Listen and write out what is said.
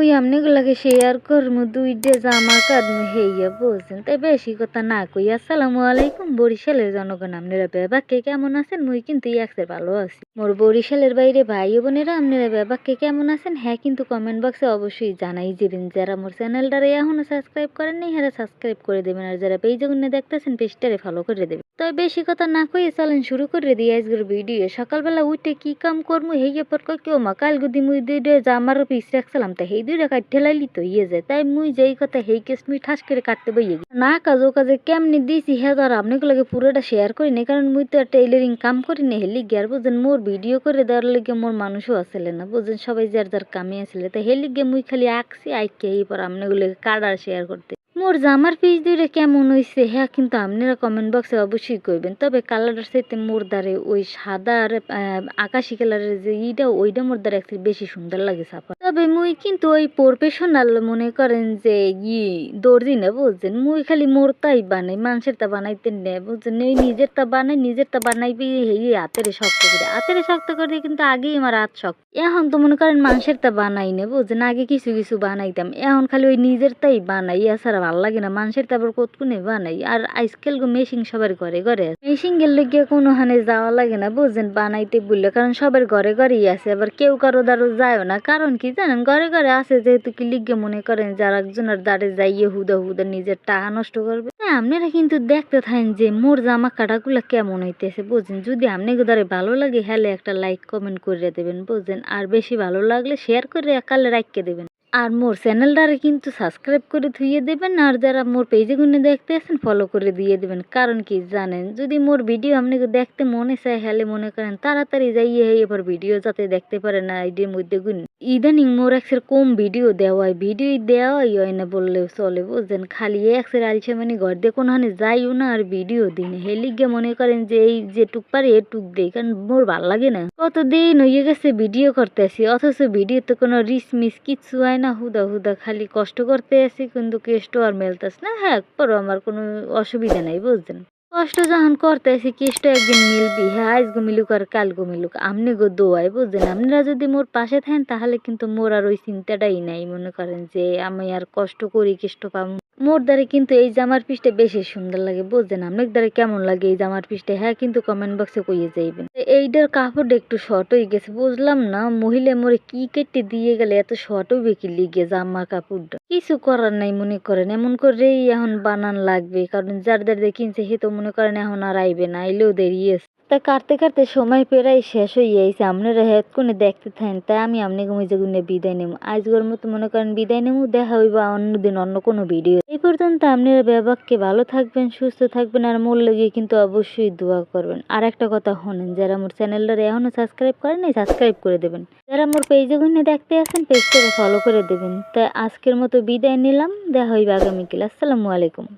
মুই আমনেগুলাকে শেয়ার করমু, দুইটা জামা কাটমু, হেইয়া বলছেন। তাই বেশি কথা না কই। আসসালামু আলাইকুম, বরিশালের জনগণ, আপনারা বেবাকে কেমন আছেন? মুই কিন্তু ইয়াকসের ভালো আছি। মোর বরিশালের বাইরে ভাই বোনেরা, আপনারা বেবাকে কেমন আছেন? হ্যাঁ কিন্তু কমেন্ট বক্সে অবশ্যই জানাই দিবেন। যারা মোর চ্যানেলটারে এখনও সাবস্ক্রাইব করেন নাই হ্যাঁ সাবস্ক্রাইব করে দেবেন। আর যারা পেজ দেখতেছেন পেজটারে ফলো করে দেবেন। তবে বেশি কথা না কই চলেন শুরু করে দিই আজকের ভিডিও সকালবেলা উঠে কি কাম করমু, হেইয়া পর কেউ মা কাল গুদি মুই দুইটা জামার পিস রাখছিলাম তাই হেই দুইটা কাটতে লাইলি তো ইয়ে যায়। তাই মুই যেই কথা হেই কেস মুই ঠাস করে কাটতে বইয়ে। না কাজ ও কাজে কেমনি দিছি হ্যাঁ তো আর লাগে পুরোটা শেয়ার করি না কারণ মুই তো টেইলারিং কাম করি না হেলি গিয়ে আর বুঝেন মোর ভিডিও করে দেওয়ার লাগে মোর মানুষও আসলে না, বুঝেন সবাই যার যার কামে আসলে। তাই হেলি গিয়ে মুই খালি আঁকছি আঁকিয়ে এই পর আপনাগুলোকে কাটার শেয়ার করতে। মোর জামার পিস দুইটা কেমন হইছে হ্যাঁ কিন্তু আপনারা কমেন্ট বক্সে অবশ্যই কইবেন। তবে কালারটার সাথে মোর দ্বারে ওই সাদা আর আকাশি কালারের যে ইটা, ওইটা মোর দ্বারা একটু বেশি সুন্দর লাগে ছাপা। তবে মুই কিন্তু ওই প্রফেশনাল মনে করেন যে ই দর্জি না, বুঝছেন? মুই খালি মোর তাই বানাই মানুষের তা বানাইতে নে বুঝছেন? এই নিজের তা বানাই নিজের তা বানাইবি এই হাতের শক্ত করে। হাতের শক্ত করে কিন্তু আগেই আমার হাত শক্ত। এখন তো মনে করেন মানুষের তা বানাই না, বুঝছেন? আগে কিছু কিছু বানাইতাম। এখন খালি ওই নিজের তাই বানাই এছাড়া ভালো লাগে না, মানুষের তারপর কতক্ষণে বানাই। আর আজকাল গো মেশিন সবার ঘরে ঘরে মেশিন গেলে গিয়ে কোনো হানে যাওয়া লাগে না, বুঝছেন? বানাইতে বললে কারণ সবার ঘরে ঘরেই আছে। আবার কেউ কারও দ্বারও যায়ও না। কারণ কি জানেন? ঘরে ঘরে আছে যেহেতু কি লিগে মনে করেন যারা একজনের দ্বারে যাইয়ে হুদা হুদা নিজের টাকা নষ্ট করবে। আপনারা কিন্তু দেখতে থাকেন যে মোর জামা কাটাগুলা কেমন হইতেছে, বুঝছেন? যদি আপনি দ্বারে ভালো লাগে, হ্যালে একটা লাইক কমেন্ট করে দেবেন, বুঝছেন? আর বেশি ভালো লাগলে শেয়ার করে একালে রাখকে দেবেন। আর মোর চ্যানেলটারে কিন্তু সাবস্ক্রাইব করে ধুইয়ে দেবেন, আর যারা মোর পেজে গুনে দেখতে আসেন ফলো করে দিয়ে দেবেন। কারণ কি জানেন, যদি মোর ভিডিও আপনি দেখতে মনে চায়, হলে মনে করেন, তাড়াতাড়ি যাইয়ে এবার ভিডিও যাতে দেখতে পারেন আইডির মধ্যে গুণ ইদানিং মোর একসের কম ভিডিও দেওয়া হয়। ভিডিও দেওয়াই হয় না বললেও চলে, বুঝছেন? খালি একসের আলছে মানে ঘর দিয়ে কোনখানে যাইও না আর ভিডিও দিন হেলিগে মনে করেন যে এই যে টুক পারি এ টুক দেই, কারণ মোর ভালো লাগে না। কতদিন হয়ে গেছে ভিডিও করতে আসি, অথচ ভিডিও ভিডিওতে কোনো রিস মিস কিচ্ছু হয় না, হুদা হুদা খালি কষ্ট করতে আসি, কিন্তু কেষ্ট আর মেলতাস না। হ্যাঁ পরও আমার কোনো অসুবিধা নাই, বুঝছেন? কষ্ট যখন করতে আসি কেষ্ট একদিন মিলবি। হ্যাঁ আজ মিলুক আর কাল মিলুক। আমনি গো দোয়াই, বুঝলেন? আপনারা যদি মোর পাশে থাকেন, তাহলে কিন্তু মোর আর ওই চিন্তাটাই নাই। মনে করেন যে, আমি আর কষ্ট করি, কেষ্ট পাবো। মোর দ্বারে কিন্তু এই জামার পিসটা বেশি সুন্দর লাগে, বুঝছেন? আপনার দ্বারে কেমন লাগে এই জামার পিসটা? হ্যাঁ কিন্তু কমেন্ট বক্সে কইয়ে যাইবেন। এইটার কাপড়টা একটু শর্ট হয়ে গেছে, বুঝলাম না? মহিলা মোরে কি কেটে দিয়ে গেলে এত শর্ট হইবে কি লিগে জামার কাপড়টা? কিছু করার নাই মনে করেন, এমন করেই এখন বানান লাগবে। কারণ যার দিয়ে কিনছে, সে তো মনে করেন এখন আর আইবে না, আইলেও দেরি আছে। তা কাটতে কাটতে সময় পেরাই শেষ হয়ে যাইছে আপনারা হেড কোনে দেখতে থাকেন, তাই আমি আপনাকে মজা গুনে বিদায় নেব। আজকের মতো মনে করেন বিদায় নেব, দেখা হইবা অন্যদিন অন্য কোনো ভিডিও এই পর্যন্ত আপনারা ব্যবাককে ভালো থাকবেন, সুস্থ থাকবেন আর মোর লেগে কিন্তু অবশ্যই দোয়া করবেন। আর একটা কথা শোনেন, যারা মোর চ্যানেলটা এখনও সাবস্ক্রাইব করেন সাবস্ক্রাইব করে দেবেন। যারা মোর পেজে গুনে দেখতে আসেন পেজটাকে ফলো করে দেবেন। তাই আজকের মতো বিদায় নিলাম, দেখা হইবা আগামীকাল। আসসালামু আলাইকুম।